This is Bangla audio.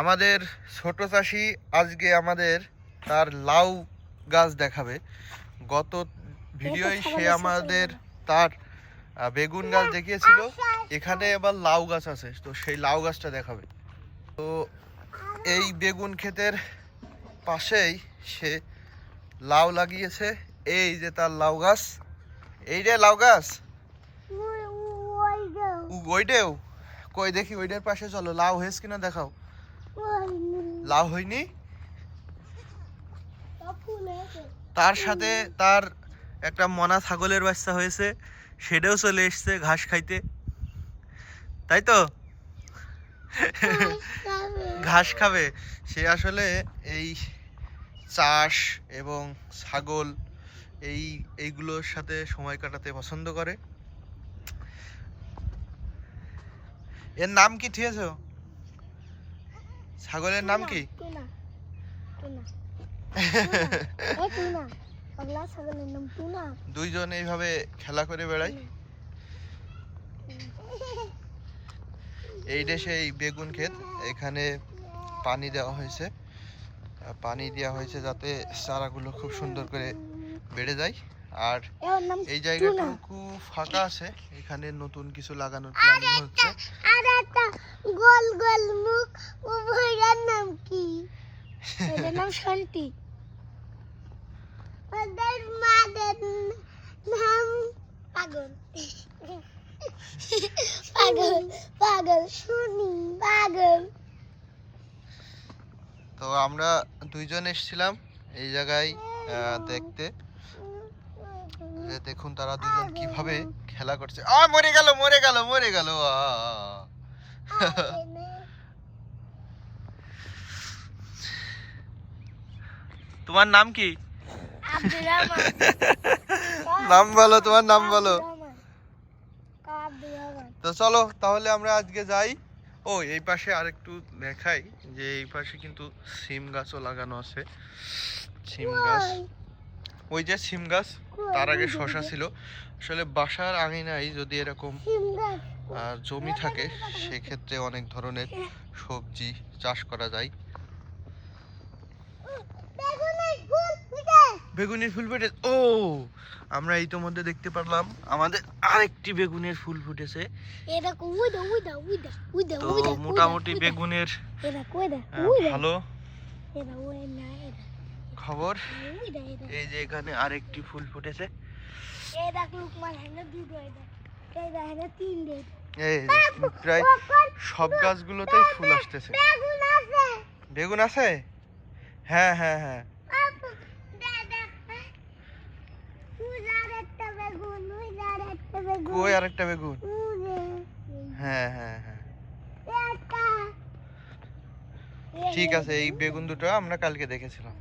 আমাদের ছোট চাষি আজকে আমাদের তার লাউ গাছ দেখাবে। গত ভিডিওয় সে আমাদের তার বেগুন গাছ দেখিয়েছিল। এখানে এবার লাউ গাছ আছে তো সেই লাউ গাছটা দেখাবে। তো এই বেগুন ক্ষেতের পাশেই সে লাউ লাগিয়েছে। এই যে তার লাউ গাছ। এই রে লাউ গাছ। ওইটাও কই দেখি ওইটার পাশে চলো। লাউ হয়েছে কিনা দেখাও। লাউ হয়নি? তার সাথে তার একটা মনা ছাগলের বাচ্চা হয়েছে সেটাও চলে এসছে ঘাস খাইতে। তাই তো? ঘাস খাবে। সে আসলে এই চাষ এবং ছাগল এই এইগুলোর সাথে সময় কাটাতে পছন্দ করে। এর নাম কি ঠিক আছে ছাগলের নাম কি? দুইজন এইভাবে খেলা করে বেড়ায়? এই দেশে এই বেগুন ক্ষেত এখানে পানি দেওয়া হয়েছে। পানি দেওয়া হয়েছে যাতে চারাগুলো খুব সুন্দর করে বেড়ে যায়। আর এই জায়গাটুকু ফাঁকা আছে এখানে নতুন কিছু লাগানোর প্ল্যানিং হচ্ছে আর একটা গোল গোল মুখ ও ভাইয়ার নাম কি এর নাম শান্তি। ওদের মাদের নাম পাগল। পাগল পাগল। শুনি পাগল। তো আমরা দুইজন এসেছিলাম এই জায়গায় দেখতে। যে দেখুন তারা দুজন কীভাবে খেলা করছে। আ মরে গেল মরে গেল মরে গেল আ। তোমার নাম কি? নাম বলো তোমার নাম বলো। তো চলো তাহলে আমরা আজকে যাই। ও এই পাশে আরেকটু দেখাই যে এই পাশে কিন্তু সিম গাছও লাগানো আছে। সিম গাছ। ওই যে সিম গাছ তার আগে শশা ছিল। আসলে বাসার আঙিনায় যদি এরকম জমি থাকে সেক্ষেত্রে অনেক ধরনের সবজি চাষ করা যায়। বেগুনের ফুল ফুটে ও আমরা ইতোমধ্যে দেখতে পারলাম আমাদের আরেকটি বেগুনের ফুল ফুটেছে। তো মোটামুটি বেগুনের ভালো খবর? এই যে এখানে আরেকটি ফুল ফুটেছে। এই প্রায় সব গাছগুলোতেই ফুল আসতেছে। বেগুন আছে? হ্যাঁ হ্যাঁ হ্যাঁ আপু দাদা উজার একটা বেগুন উজার একটা বেগুন কই আরেকটা বেগুন। হ্যাঁ হ্যাঁ হ্যাঁ। ঠিক আছে এই বেগুন দুটো আমরা কালকে দেখেছিলাম।